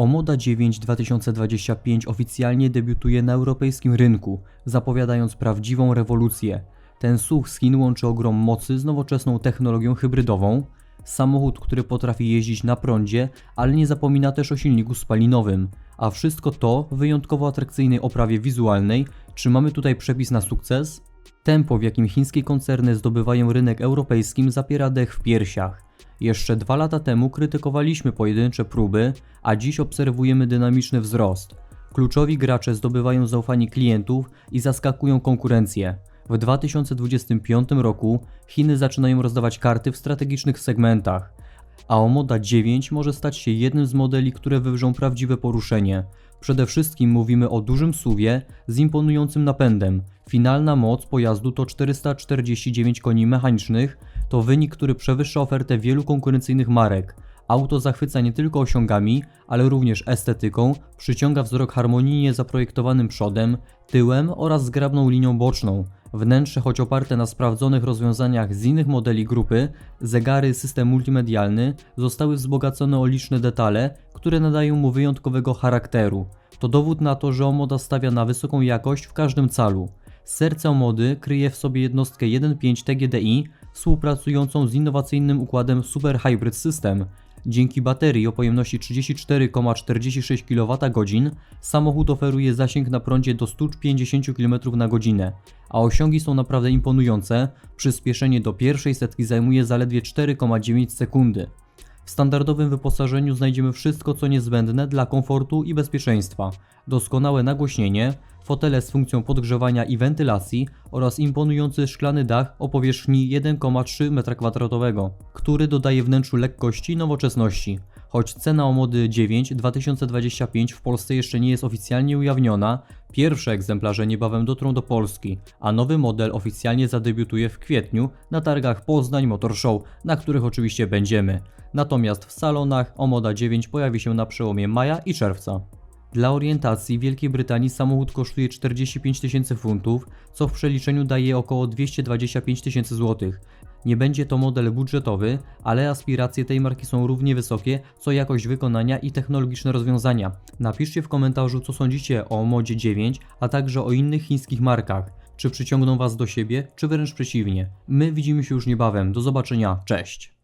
Omoda 9 2025 oficjalnie debiutuje na europejskim rynku, zapowiadając prawdziwą rewolucję. Ten SUV z Chin łączy ogrom mocy z nowoczesną technologią hybrydową, samochód, który potrafi jeździć na prądzie, ale nie zapomina też o silniku spalinowym, a wszystko to w wyjątkowo atrakcyjnej oprawie wizualnej. Czy mamy tutaj przepis na sukces? Tempo, w jakim chińskie koncerny zdobywają rynek europejskim, zapiera dech w piersiach. Jeszcze dwa lata temu krytykowaliśmy pojedyncze próby, a dziś obserwujemy dynamiczny wzrost. Kluczowi gracze zdobywają zaufanie klientów i zaskakują konkurencję. W 2025 roku Chiny zaczynają rozdawać karty w strategicznych segmentach, a Omoda 9 może stać się jednym z modeli, które wywrzą prawdziwe poruszenie. Przede wszystkim mówimy o dużym suwie z imponującym napędem. Finalna moc pojazdu to 449 koni mechanicznych, to wynik, który przewyższa ofertę wielu konkurencyjnych marek. Auto zachwyca nie tylko osiągami, ale również estetyką, przyciąga wzrok harmonijnie zaprojektowanym przodem, tyłem oraz zgrabną linią boczną. Wnętrze, choć oparte na sprawdzonych rozwiązaniach z innych modeli grupy, zegary, system multimedialny zostały wzbogacone o liczne detale, które nadają mu wyjątkowego charakteru. To dowód na to, że Omoda stawia na wysoką jakość w każdym calu. Serce Omody kryje w sobie jednostkę 1.5 TGDI współpracującą z innowacyjnym układem Super Hybrid System. Dzięki baterii o pojemności 34,46 kWh samochód oferuje zasięg na prądzie do 150 km na godzinę, a osiągi są naprawdę imponujące. Przyspieszenie do pierwszej setki zajmuje zaledwie 4,9 sekundy. W standardowym wyposażeniu znajdziemy wszystko co niezbędne dla komfortu i bezpieczeństwa. Doskonałe nagłośnienie, fotele z funkcją podgrzewania i wentylacji oraz imponujący szklany dach o powierzchni 1,3 m2, który dodaje wnętrzu lekkości i nowoczesności. Choć cena Omody 9 2025 w Polsce jeszcze nie jest oficjalnie ujawniona, pierwsze egzemplarze niebawem dotrą do Polski, a nowy model oficjalnie zadebiutuje w kwietniu na targach Poznań Motor Show, na których oczywiście będziemy. Natomiast w salonach Omoda 9 pojawi się na przełomie maja i czerwca. Dla orientacji w Wielkiej Brytanii samochód kosztuje 45 tysięcy funtów, co w przeliczeniu daje około 225 tysięcy złotych. Nie będzie to model budżetowy, ale aspiracje tej marki są równie wysokie, co jakość wykonania i technologiczne rozwiązania. Napiszcie w komentarzu, co sądzicie o Modzie 9, a także o innych chińskich markach. Czy przyciągną Was do siebie, czy wręcz przeciwnie. My widzimy się już niebawem. Do zobaczenia. Cześć!